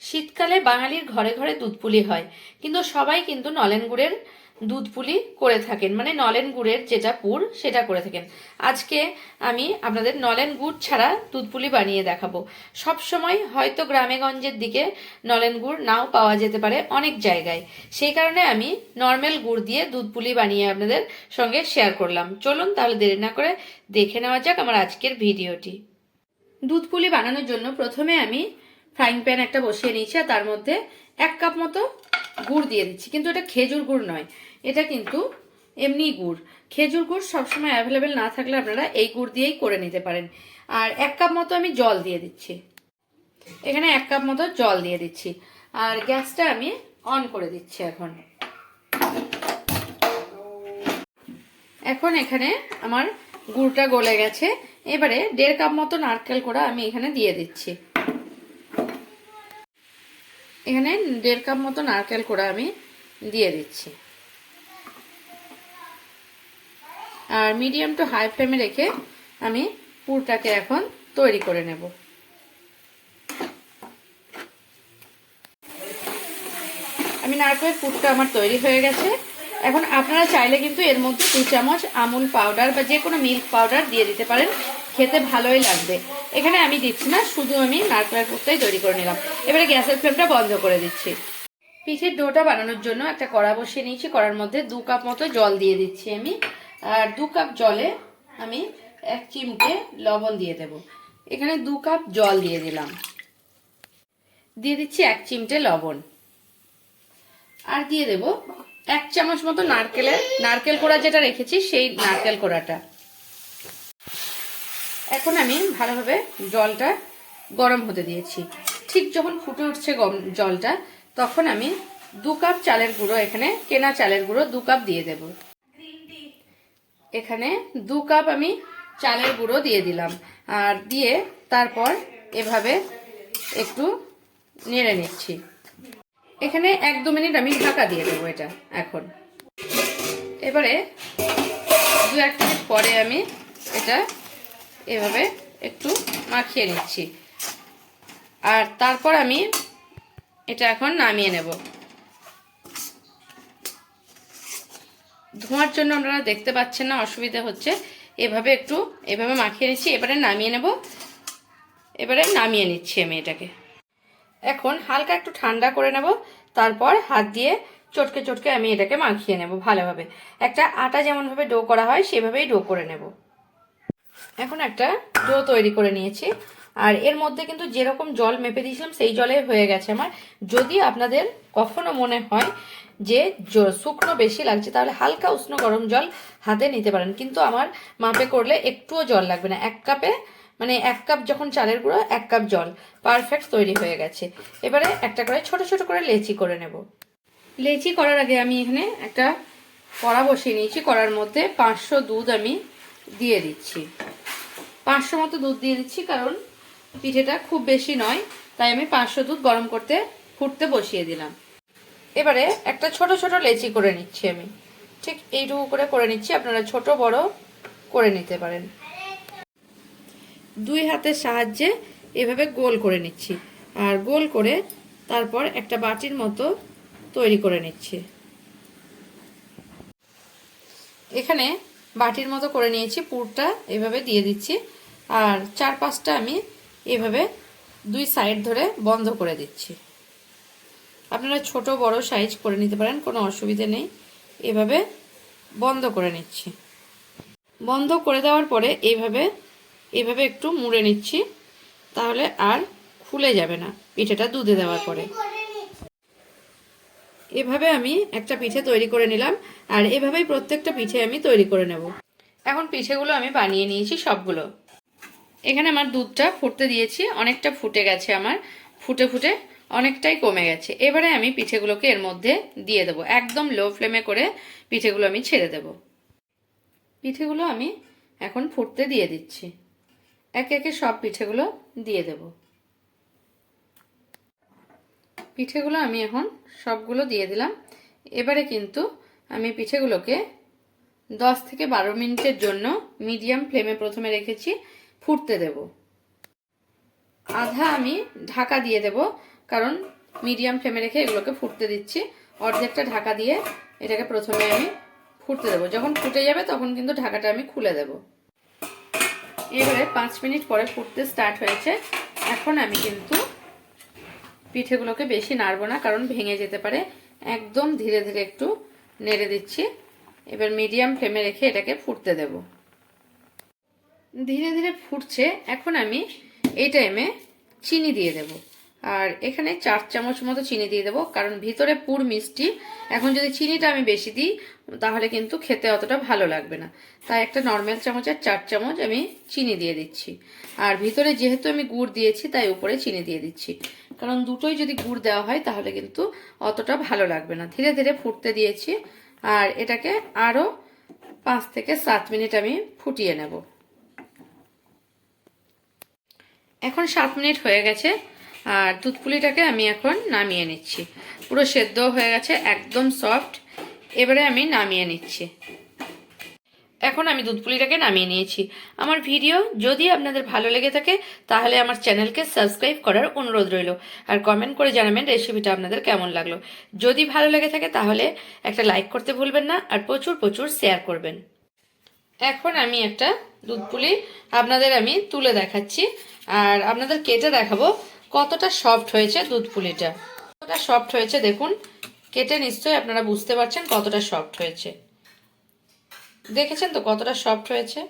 শীতকালে বাঙালির ঘরে ঘরে দুধ পুলি হয়। কিন্তু সবাই কিন্তু নলেন গুড়ের দুধ পুলি করে থাকেন। মানে নলেন গুড়ের যেটা পুর, সেটা করে থাকেন। আজকে আমি আপনাদের নলেন গুড় ছাড়া দুধ পুলি বানিয়ে দেখাবো। সব সময় হয়তো গ্রামে গঞ্জের দিকে নলেন গুড় নাও পাওয়া যেতে পারে অনেক জায়গায়। সেই কারণে আমি নর্মাল গুড় দিয়ে দুধ পুলি বানিয়ে আপনাদের সঙ্গে শেয়ার করলাম। চলুন তাহলে দেরি না করে দেখে নেওয়া যাক আমার আজকের ভিডিওটি। দুধ পুলি বানানোর জন্য প্রথমে আমি ফ্রাইং প্যান একটা বসিয়ে নিয়েছি আর তার মধ্যে এক কাপ মতো গুড় দিয়ে দিচ্ছি। কিন্তু এটা খেজুর গুড় নয়, এটা কিন্তু এমনি গুড়। খেজুর গুড় সবসময় অ্যাভেলেবেল না থাকলে আপনারা এই গুড় দিয়েই করে নিতে পারেন। আর এক কাপ মতো আমি জল দিয়ে দিচ্ছি। এখানে এক কাপ মতো জল দিয়ে দিচ্ছি। আর গ্যাসটা আমি অন করে দিচ্ছি এখন। এখন এখানে আমার গুড়টা গলে গেছে। এবারে দেড় কাপ মতো নারকেল কোড়া আমি এখানে দিয়ে দিচ্ছি। এখানে দেড় কাপ মতো নারকেল কোড়া আমি দিয়ে দিচ্ছি। আর মিডিয়াম টু হাই ফ্লেমে রেখে আমি পুরটাকে এখন তৈরি করে নেব। আমি নারকেলের পুরটা আমার তৈরি হয়ে গেছে। এখন আপনারা চাইলে কিন্তু এর মধ্যে দু চামচ আমুল পাউডার বা যে কোনো মিল্ক পাউডার দিয়ে দিতে পারেন। খেতে ভালোই লাগবে। এখানে আমি দিচ্ছি না, শুধু আমি নারকেলের পুরটাই তৈরি করে নিলাম। এবারে গ্যাসের ফ্লেমটা বন্ধ করে দিচ্ছি। পিঠের ডোটা বানানোর জন্য একটা কড়া বসিয়ে নিয়েছি, কড়ার মধ্যে দু কাপ মতো জল দিয়ে দিচ্ছি আমি। আর দু কাপ জলে আমি এক চিমটে লবণ দিয়ে দেব। এখানে দু কাপ জল দিয়ে দিলাম। দিয়ে দিচ্ছি এক চিমটে লবণ। আর দিয়ে দেব এক চামচ মতো নারকেলের, নারকেল কোড়া যেটা রেখেছি, সেই নারকেল কোড়াটা। এখন আমি ভালোভাবে জলটা গরম হতে দিয়েছি। ঠিক যখন ফুটে উঠছে জলটা, তখন আমি দু কাপ চালের গুঁড়ো, এখানে কেনা চালের গুঁড়ো দু কাপ দিয়ে দেব। এখানে দু কাপ আমি চালের গুঁড়ো দিয়ে দিলাম। আর দিয়ে তারপর এভাবে একটু নেড়ে নিচ্ছি। এখানে এক দু মিনিট আমি ঢাকা দিয়ে দেবো এটা এখন। এবারে দু এক মিনিট পরে আমি এটা এভাবে একটু মাখিয়ে নিচ্ছি। আর তারপর আমি এটা এখন নামিয়ে নেব। ধোঁয়ার জন্য আপনারা দেখতে পাচ্ছেন না, অসুবিধা হচ্ছে। এভাবে একটু, এভাবে মাখিয়ে নিচ্ছি, এবারে নামিয়ে নেব। এবারে নামিয়ে নিচ্ছি আমি এটাকে। এখন হালকা একটু ঠান্ডা করে নেব, তারপর হাত দিয়ে চটকে চটকে আমি এটাকে মাখিয়ে নেব ভালোভাবে। একটা আটা যেমনভাবে ডো করা হয়, সেভাবেই ডো করে নেব। এখন একটা ডো তৈরি করে নিয়েছি। আর এর মধ্যে কিন্তু যেরকম জল মেপে দিয়েছিলাম, সেই জলে হয়ে গেছে আমার। যদি আপনাদের কখনো মনে হয় যে শুকনো বেশি লাগছে, তাহলে হালকা উষ্ণ গরম জল হাতে নিতে পারেন। কিন্তু আমার মাপে করলে একটুও জল লাগবে না। এক কাপে মানে এক কাপ যখন চালের গুঁড়ো, এক কাপ জল। পারফেক্ট তৈরি হয়ে গেছে। এবারে একটা করে ছোট ছোট করে লেচি করে নেব। লেচি করার আগে আমি এখানে একটা কড়া বসিয়ে নিয়েছি। কড়ার মধ্যে পাঁচশো দুধ আমি দিয়ে দিচ্ছি। পাঁচশো মতো দুধ দিয়ে দিচ্ছি, কারণ পিঠেটা খুব বেশি নয়, তাই আমি পাঁচশো দুধ গরম করতে, ফুটতে বসিয়ে দিলাম। এবারে একটা ছোট ছোট লেচি করে নিচ্ছি আমি। ঠিক এইটুকু করে করে নিচ্ছি, আপনারা ছোট বড় করে নিতে পারেন। দুই হাতের সাহায্যে এভাবে গোল করে নিচ্ছি, আর গোল করে তারপর একটা বাটির মতো তৈরি করে নিচ্ছি। এখানে বাটির মতো করে নিয়েছি, পুরটা এভাবে দিয়ে দিচ্ছি। আর চার পাঁচটা আমি এভাবে দুই সাইড ধরে বন্ধ করে দিচ্ছি। আপনারা ছোট, বড় সাইজ করে নিতে পারেন, কোনো অসুবিধে নেই। এভাবে বন্ধ করে নিচ্ছি। বন্ধ করে দেওয়ার পরে এইভাবে এভাবে একটু মুড়ে নিচ্ছি, তাহলে আর খুলে যাবে না। পিঠেটা দুধে দেওয়ার পরে। এভাবে আমি একটা পিঠে তৈরি করে নিলাম, আর এভাবেই প্রত্যেকটা পিঠে আমি তৈরি করে নেব। এখন পিঠেগুলো আমি বানিয়ে নিয়েছি সবগুলো। এখানে আমার দুধটা ফুটতে দিয়েছি, অনেকটা ফুটে গেছে আমার। ফুটে ফুটে অনেকটাই কমে গেছে। এবারে আমি পিঠেগুলোকে এর মধ্যে দিয়ে দেবো। একদম লো ফ্লেমে করে পিঠেগুলো আমি ছেড়ে দেব। পিঠেগুলো আমি এখন ফুটতে দিয়ে দিচ্ছি। একে একে সব পিঠেগুলো দিয়ে দেব। পিঠেগুলো আমি এখন সবগুলো দিয়ে দিলাম। এবারে কিন্তু আমি পিঠেগুলোকে দশ থেকে বারো মিনিটের জন্য মিডিয়াম ফ্লেমে প্রথমে রেখেছি, ফুটতে দেব। আধা আমি ঢাকা দিয়ে দেব, কারণ মিডিয়াম ফ্লেমে রেখে এগুলোকে ফুটতে দিচ্ছি। অর্ধেকটা ঢাকা দিয়ে এটাকে প্রথমে আমি ফুটতে দেবো। যখন ফুটে যাবে তখন কিন্তু ঢাকাটা আমি খুলে দেব। এবারে পাঁচ মিনিট পরে ফুটতে স্টার্ট হয়েছে। এখন আমি কিন্তু পিঠেগুলোকে বেশি নাড়বো না, কারণ ভেঙে যেতে পারে। একদম ধীরে ধীরে একটু নেড়ে দিচ্ছি। এবার মিডিয়াম ফ্লেমে রেখে এটাকে ফুটতে দেব। ধীরে ধীরে ফুটছে, এখন আমি এই টাইমে চিনি দিয়ে দেব। আর এখানে চার চামচ মতো চিনি দিয়ে দেবো, কারণ ভিতরে পুর মিষ্টি। এখন যদি চিনিটা আমি বেশি দিই, তাহলে কিন্তু খেতে অতটা ভালো লাগবে না। তাই একটা নর্মাল চামচের চার চামচ আমি চিনি দিয়ে দিচ্ছি। আর ভিতরে যেহেতু আমি গুড় দিয়েছি, তাই উপরে চিনি দিয়ে দিচ্ছি। কারণ দুটোই যদি গুড় দেওয়া হয়, তাহলে কিন্তু অতটা ভালো লাগবে না। ধীরে ধীরে ফুটতে দিয়েছি, আর এটাকে আরও পাঁচ থেকে সাত মিনিট আমি ফুটিয়ে নেব। এখন সাত মিনিট হয়ে গেছে। আর দুধ পুলিটাকে আমি এখন নামিয়ে নিচ্ছি। পুরো সেদ্ধ হয়ে গেছে, একদম সফট এবারে আমি নামিয়ে নিচ্ছি। এখন আমি দুধ পুলিটাকে নামিয়ে নিয়েছি। আমার ভিডিও যদি আপনাদের ভালো লেগে থাকে, তাহলে আমার চ্যানেলকে সাবস্ক্রাইব করার অনুরোধ রইল। আর কমেন্ট করে জানাবেন রেসিপিটা আপনাদের কেমন লাগল। যদি ভালো লেগে থাকে, তাহলে একটা লাইক করতে ভুলবেন না, আর প্রচুর প্রচুর শেয়ার করবেন। এখন আমি একটা দুধ পুলি আপনাদের আমি তুলে দেখাচ্ছি। আর আপনাদের কেটে দেখাবো। কতটা সফট হয়েছে দুধ পুলিটা? কতটা সফট হয়েছে দেখুন। কেটে নিশ্চয়ই আপনারা বুঝতে পারছেন কতটা সফট হয়েছে। দেখেছেন তো কতটা সফট হয়েছে?